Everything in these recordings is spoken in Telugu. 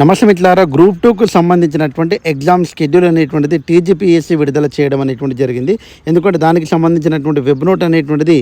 నమస్తే గ్రూప్ టూకు సంబంధించినటువంటి ఎగ్జామ్ షెడ్యూల్ అనేటువంటిది టీజీపీఎస్సీ విడుదల చేయడం అనేటువంటి జరిగింది. ఎందుకంటే దానికి సంబంధించినటువంటి వెబ్ నోట్ అనేటువంటిది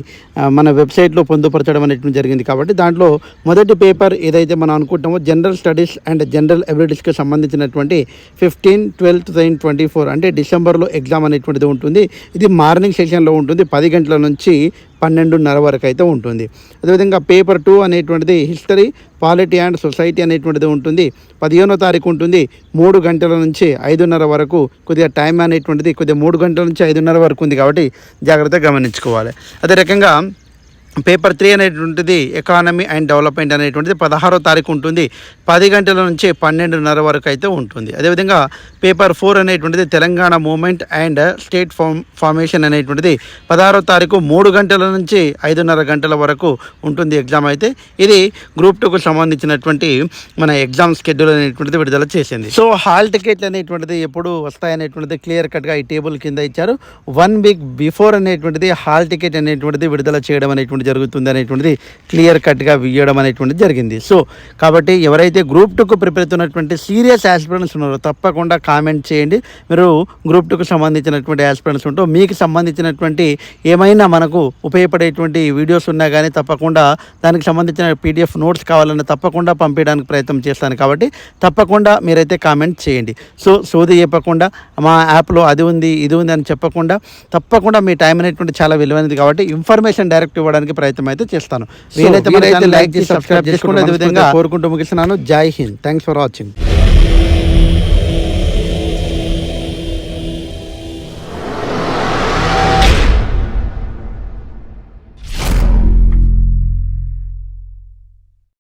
మన వెబ్సైట్లో పొందుపరచడం అనేటువంటి జరిగింది. కాబట్టి దాంట్లో మొదటి పేపర్ ఏదైతే మనం అనుకుంటామో జనరల్ స్టడీస్ అండ్ జనరల్ అబిలిటీస్కి సంబంధించినటువంటి fifteen twelfth two thousand twenty four అంటే డిసెంబర్లో ఎగ్జామ్ అనేటువంటిది ఉంటుంది. ఇది మార్నింగ్ సెషన్లో ఉంటుంది. పది గంటల నుంచి పన్నెండున్నర వరకు అయితే ఉంటుంది. అదేవిధంగా పేపర్ టూ అనేటువంటిది హిస్టరీ పాలిటీ అండ్ సొసైటీ అనేటువంటిది ఉంటుంది. పదిహేనో తారీఖు ఉంటుంది. మూడు గంటల నుంచి ఐదున్నర వరకు కొద్దిగా టైం అనేటువంటిది కొద్దిగా మూడు గంటల నుంచి ఐదున్నర వరకు ఉంది కాబట్టి జాగ్రత్తగా గమనించుకోవాలి. అదే రకంగా పేపర్ త్రీ అనేటువంటిది ఎకానమీ అండ్ డెవలప్మెంట్ అనేటువంటిది పదహారో తారీఖు ఉంటుంది. పది గంటల నుంచి పన్నెండున్నర వరకు అయితే ఉంటుంది. అదేవిధంగా పేపర్ ఫోర్ అనేటువంటిది Telangana movement and state form formation అనేటువంటిది పదహారో తారీఖు మూడు గంటల నుంచి ఐదున్నర గంటల వరకు ఉంటుంది ఎగ్జామ్ అయితే. ఇది గ్రూప్ టూకు సంబంధించినటువంటి మన ఎగ్జామ్ షెడ్యూల్ అనేటువంటిది విడుదల చేసింది. సో హాల్ టికెట్లు అనేటువంటిది ఎప్పుడు వస్తాయనేటువంటిది క్లియర్ కట్గా ఈ టేబుల్ కింద ఇచ్చారు. వన్ వీక్ బిఫోర్ అనేటువంటిది హాల్ టికెట్ అనేటువంటిది విడుదల చేయడం అనేటువంటి జరుగుతుంది అనేటువంటిది క్లియర్ కట్గా ఇవ్వడం అనేటువంటిది జరిగింది. సో కాబట్టి ఎవరైతే గ్రూప్ టూకు ప్రిపేర్ అవుతున్నటువంటి సీరియస్ ఆస్పిరెంట్స్ ఉన్నారో తప్పకుండా కామెంట్ చేయండి. మీరు గ్రూప్ టూకు సంబంధించినటువంటి ఆస్పిరెంట్స్ ఉంటూ మీకు సంబంధించినటువంటి ఏమైనా మనకు ఉపయోగపడేటువంటి వీడియోస్ ఉన్నా కానీ తప్పకుండా దానికి సంబంధించిన పీడిఎఫ్ నోట్స్ కావాలన్నా తప్పకుండా పంపించడానికి ప్రయత్నం చేస్తాను కాబట్టి తప్పకుండా మీరైతే కామెంట్ చేయండి. సో సోది చెప్పకుండా మా యాప్లో అది ఉంది ఇది ఉంది అని చెప్పకుండా తప్పకుండా మీ టైం అనేటువంటి చాలా విలువైనది కాబట్టి ఇన్ఫర్మేషన్ డైరెక్ట్ ఇవ్వడానికి ప్రయత్నం అయితే చేస్తాను. వీలైతే లైక్ చేసి సబ్స్క్రైబ్ చేసుకుంటే చేసుకోండి. అదే విధంగా కోరుకుంటూ ముగిస్తున్నాను. జై హింద్. Thanks for watching